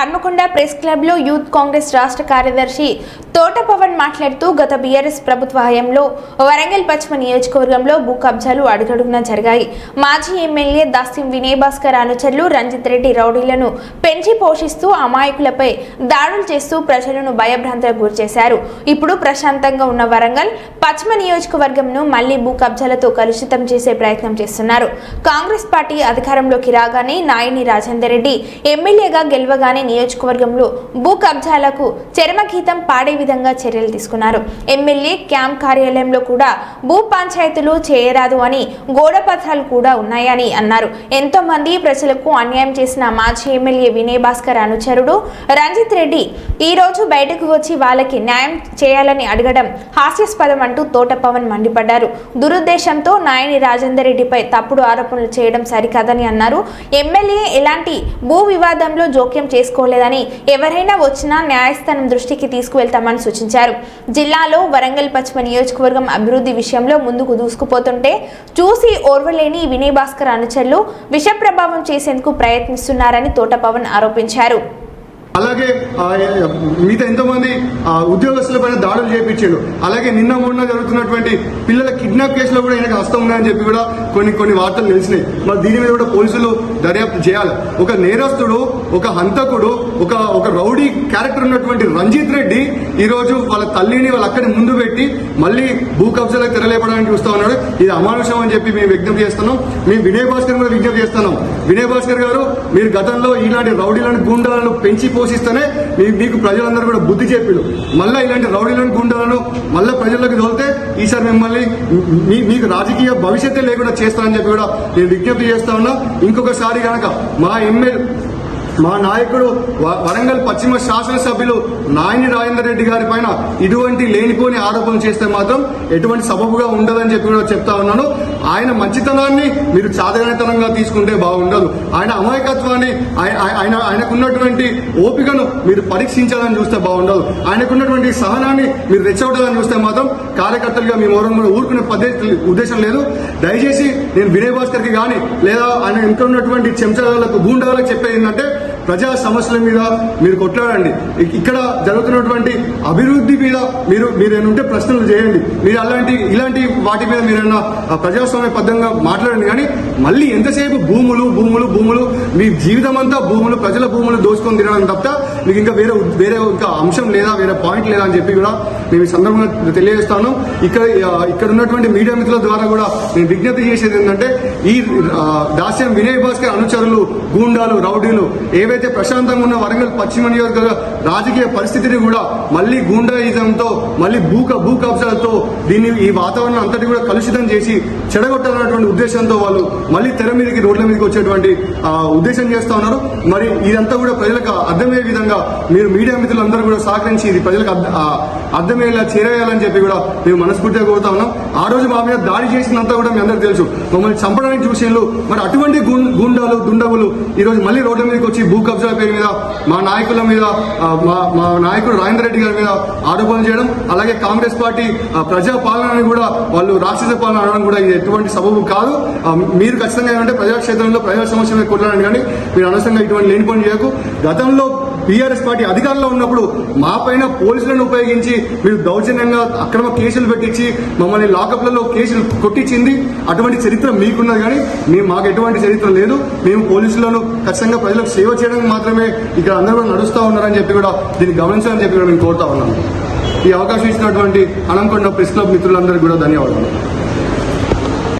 Hanamkonda press క్లబ్లో youth Congress రాష్ట్ర కార్యదర్శి తోట పవన్ మాట్లాడుతూ గత బీఆర్ఎస్ ప్రభుత్వ హయాంలో వరంగల్ పశ్చిమ నియోజకవర్గంలో భూ కబ్జాలు అడుగడుగునా జరిగాయి. మాజీ ఎమ్మెల్యే దాస్యం వినయ్ భాస్కర్ అనుచరులు రంజిత్ రెడ్డి రౌడీలను పెంచి పోషిస్తూ అమాయకులపై దాడులు చేస్తూ ప్రజలను భయభ్రాంతులకు గురిచేశారు ఇప్పుడు ప్రశాంతంగా ఉన్న వరంగల్ పశ్చిమ నియోజకవర్గంను మళ్ళీ భూ కబ్జాలతో కలుషితం చేసే ప్రయత్నం చేస్తున్నారు. కాంగ్రెస్ పార్టీ అధికారంలోకి రాగానే నాయని రాజేందర్ రెడ్డి ఎమ్మెల్యేగా గెలవగానే నియోజకవర్గంలో భూ కబ్జాలకు చరమగీతం పాడే విధంగా చర్యలు తీసుకున్నారు. ఎమ్మెల్యే క్యాంప్ కార్యాలయంలో కూడా భూ పంచాయతీలు చేయరాదు అని గోడపత్రాలు కూడా ఉన్నాయని అన్నారు. ఎంతో మంది ప్రజలకు అన్యాయం చేసిన మాజీ ఎమ్మెల్యే వినయ్ భాస్కర్ అనుచరుడు రంజిత్ రెడ్డి ఈ రోజు బయటకు వచ్చి వాళ్ళకి న్యాయం చేయాలని అడగడం హాస్యాస్పదం అంటూ తోట పవన్ మండిపడ్డారు. దురుద్దేశంతో నాయని రాజేందర్ రెడ్డిపై తప్పుడు ఆరోపణలు చేయడం సరికాదని అన్నారు. ఎమ్మెల్యే ఎలాంటి భూ వివాదంలో జోక్యం చేసుకోలేదని ఎవరైనా వచ్చినా న్యాయస్థానం దృష్టికి తీసుకువెళ్తామని సూచించారు. జిల్లాలో వరంగల్ పశ్చిమ నియోజకవర్గం అభివృద్ధి విషయంలో ముందుకు దూసుకుపోతుంటే చూసి ఓర్వలేని వినయ్ భాస్కర్ అనుచరులు విష ప్రభావం చేసేందుకు ప్రయత్నిస్తున్నారని తోట పవన్ ఆరోపించారు. అలాగే మిగతా ఎంతోమంది ఉద్యోగస్తులపైన ఉద్యోగస్తుల పైన దాడులు చేపించాడు అలాగే నిన్న మొన్న జరుగుతున్నటువంటి పిల్లల కిడ్నాప్ కేసులో కూడా ఈయనకు హస్తం ఉన్నాయని చెప్పి కూడా కొన్ని కొన్ని వార్తలు తెలిసినాయి. మరి దీని మీద కూడా పోలీసులు దర్యాప్తు చేయాలి. ఒక నేరస్తుడు ఒక హంతకుడు ఒక ఒక రౌడీ క్యారెక్టర్ ఉన్నటువంటి రంజిత్ రెడ్డి ఈ రోజు వాళ్ళ తల్లిని వాళ్ళ అక్కడిని ముందు పెట్టి మళ్ళీ భూ కబ్జాలకు తెరలేపడానికి చూస్తా ఉన్నాడు. ఇది అమానుషం అని చెప్పి మేము విజ్ఞప్తి చేస్తున్నాం. మేము వినయ్ భాస్కర్ కూడా విజ్ఞప్తి చేస్తున్నాం. వినయ్ భాస్కర్ గారు మీరు గతంలో ఇలాంటి రౌడీలను గుండాలను పెంచి పోషిస్తేనే మీకు ప్రజలందరూ కూడా బుద్ధి చెప్పిడు మళ్ళీ ఇలాంటి రౌడీలను గుండెలను మళ్ళీ ప్రజల్లోకి తోలితే ఈసారి మిమ్మల్ని మీ- మీకు రాజకీయ భవిష్యత్తే లేకుండా చేస్తానని చెప్పి కూడా నేను విజ్ఞప్తి చేస్తా ఉన్నా. ఇంకొకసారి కనుక మా ఎమ్మెల్యే మా నాయకుడు వ- వరంగల్ పశ్చిమ శాసనసభ్యులు నాయని రాజేందర్ రెడ్డి గారి పైన ఇటువంటి లేనిపోని ఆరోపణలు చేస్తే మాత్రం ఎటువంటి సబబుగా ఉండదని చెప్పి కూడా చెప్తా ఉన్నాను. ఆయన మంచితనాన్ని మీరు చాదగానితనంగా తీసుకుంటే బాగుండదు. ఆయన అమాయకత్వాన్ని ఆయన ఆయనకున్నటువంటి ఓపికను మీరు పరీక్షించాలని చూస్తే బాగుండదు. ఆయనకున్నటువంటి సహనాన్ని మీరు రెచ్చగొట్టాలని చూస్తే మాత్రం కార్యకర్తలుగా మీ ఎవరం కూడా ఊరుకునే పద్ధతి ఉద్దేశం లేదు. దయచేసి నేను వినయ్ భాస్కర్కి కానీ లేదా ఆయన ఇంట్లో ఉన్నటువంటి చెంచాలకు గూండాలకు చెప్పేది ఏంటంటే ప్రజా సమస్యల మీద మీరు కొట్లాడండి. ఇక్కడ జరుగుతున్నటువంటి అభివృద్ధి మీద మీరు మీరేనుంటే ఉంటే ప్రశ్నలు చేయండి. మీరు అలాంటి ఇలాంటి వాటి మీద మీరన్నా ప్రజాస్వామ్య పద్ధంగా మాట్లాడండి. కానీ మళ్ళీ ఎంతసేపు భూములు భూములు భూములు మీ జీవితం అంతా భూములు ప్రజల భూములు దోచుకొని తినడం తప్ప మీకు ఇంకా వేరే వేరే ఇంకా అంశం లేదా వేరే పాయింట్ లేదా అని చెప్పి కూడా మేము ఈ సందర్భంగా తెలియజేస్తాను. ఇక్కడ ఇక్కడ ఉన్నటువంటి మీడియా మిత్రుల ద్వారా కూడా నేను విజ్ఞప్తి చేసేది ఏంటంటే ఈ దాస్యం వినయ్ భాస్కర్ అనుచరులు గూండాలు రౌడీలు ఏవైతే ప్రశాంతంగా ఉన్న వరంగల్ పశ్చిమ నియోజకవర్గ రాజకీయ పరిస్థితిని కూడా మళ్ళీ గూండాయిజంతో మళ్ళీ భూ భూ కబ్జాలతో దీన్ని ఈ వాతావరణం అంతటి కూడా కలుషితం చేసి చెడగొట్టాలన్నటువంటి ఉద్దేశంతో వాళ్ళు మళ్ళీ తెర మీదకి రోడ్ల మీదకి వచ్చేటువంటి ఉద్దేశం చేస్తూ ఉన్నారు. మరి ఇదంతా కూడా ప్రజలకు అర్థమయ్యే విధంగా మీరు మీడియా మిత్రులందరూ కూడా సహకరించి ఇది ప్రజలకు అర్థ- అర్థమయ్యేలా చేరేయాలని చెప్పి కూడా మేము మనస్ఫూర్తిగా కోరుతా ఉన్నాం. ఆ రోజు మా మీద దాడి చేసినంతా కూడా మీ అందరికీ తెలుసు. మమ్మల్ని చంపడానికి చూసేళ్ళు మరి అటువంటి గుం- గుండాలు దుండగులు ఈరోజు మళ్ళీ రోడ్ల మీదకి వచ్చి భూ కబ్జాల పేరు మీద మా నాయకుల మీద మా మా నాయకుడు రాజేంద్ర రెడ్డి గారి మీద ఆరోపణలు చేయడం అలాగే కాంగ్రెస్ పార్టీ ఆ, ప్రజా పాలనని కూడా వాళ్ళు రాక్షస పాలన అనడం కూడా ఇది ఎటువంటి సబబు కాదు. మీరు ఖచ్చితంగా ఏమంటే ప్రజాక్షేత్రంలో ప్రజా సమస్య మీద కొట్లాడండి కానీ మీరు అనవసరంగా ఇటువంటి లేని పని చేయకు. గతంలో టీఆర్ఎస్ పార్టీ అధికారంలో ఉన్నప్పుడు మా పైన పోలీసులను ఉపయోగించి మీరు దౌర్జన్యంగా అక్రమ కేసులు పెట్టించి మమ్మల్ని లాకప్లలో కేసులు కొట్టించింది. అటువంటి చరిత్ర మీకున్నది కానీ మేము మాకు ఎటువంటి చరిత్ర లేదు. మేము పోలీసులను ఖచ్చితంగా ప్రజలకు సేవ చేయడానికి మాత్రమే ఇక్కడ అందరూ కూడా నడుస్తూ ఉన్నారని చెప్పి కూడా దీన్ని గమనించాలని చెప్పి కూడా మేము కోరుతా ఉన్నాము ఈ అవకాశం ఇచ్చినటువంటి అనంకొండ ప్రెస్ క్లబ్ మిత్రులందరికీ కూడా ధన్యవాదాలు.